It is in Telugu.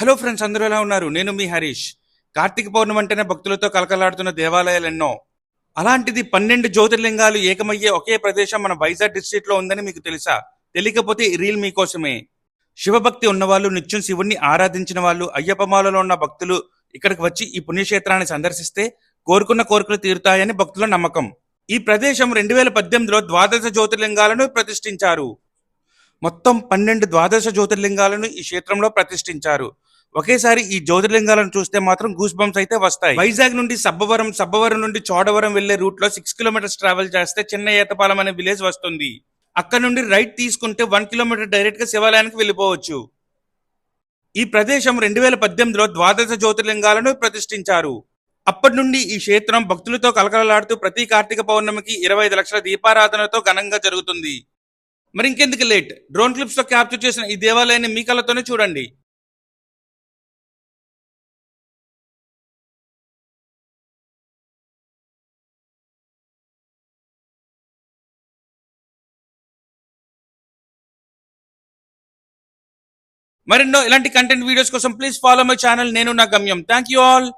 హలో ఫ్రెండ్స్ అందరూ ఎలా ఉన్నారు? నేను మీ హరీష్. కార్తీక పౌర్ణమి అంటేనే భక్తులతో కలకలాడుతున్న దేవాలయాలు ఎన్నో. అలాంటిది పన్నెండు జ్యోతిర్లింగాలు ఏకమయ్యే ఒకే ప్రదేశం మన వైజాగ్ డిస్ట్రిక్ట్లో ఉందని మీకు తెలుసా? తెలియకపోతే ఈ రీల్ మీకోసమే. శివభక్తి ఉన్నవాళ్ళు నిత్యం శివుణ్ణి ఆరాధించిన వాళ్ళు అయ్యప్పమాలలో ఉన్న భక్తులు ఇక్కడికి వచ్చి ఈ పుణ్యక్షేత్రాన్ని సందర్శిస్తే కోరుకున్న కోరికలు తీరుతాయని భక్తుల నమ్మకం. ఈ ప్రదేశం రెండు వేల పద్దెనిమిదిలో ద్వాదశ జ్యోతిర్లింగాలను ప్రతిష్ఠించారు. మొత్తం పన్నెండు ద్వాదశ జ్యోతిర్లింగాలను ఈ క్షేత్రంలో ప్రతిష్ఠించారు. ఒకేసారి ఈ జ్యోతిర్లింగాలను చూస్తే మాత్రం గూస్ బంప్స్ అయితే వస్తాయి. వైజాగ్ నుండి సబ్బవరం సబ్బవరం నుండి చోడవరం వెళ్ళే రూట్లో సిక్స్ కిలోమీటర్స్ ట్రావెల్ చేస్తే చిన్న ఏతపాలెం అనే విలేజ్ వస్తుంది. అక్కడ నుండి రైట్ తీసుకుంటే వన్ కిలోమీటర్ డైరెక్ట్గా శివాలయానికి వెళ్ళిపోవచ్చు. ఈ ప్రదేశం రెండు వేల పద్దెనిమిదిలో ద్వాదశ జ్యోతిర్లింగాలను ప్రతిష్ఠించారు. అప్పటి నుండి ఈ క్షేత్రం భక్తులతో కలకలలాడుతూ ప్రతి కార్తీక పౌర్ణమికి ఇరవై ఐదు లక్షల దీపారాధనతో ఘనంగా జరుగుతుంది. మరి ఇంకెందుకు లేట్ డ్రోన్ క్లిప్స్తో క్యాప్చర్ చేసిన ఈ దేవాలయాన్ని మీ కళ్ళతోనే చూడండి. మరెన్నో ఇలాంటి కంటెంట్ వీడియోస్ కోసం ప్లీజ్ ఫాలో మై ఛానల్ నేను నా గమ్యం. Thank you all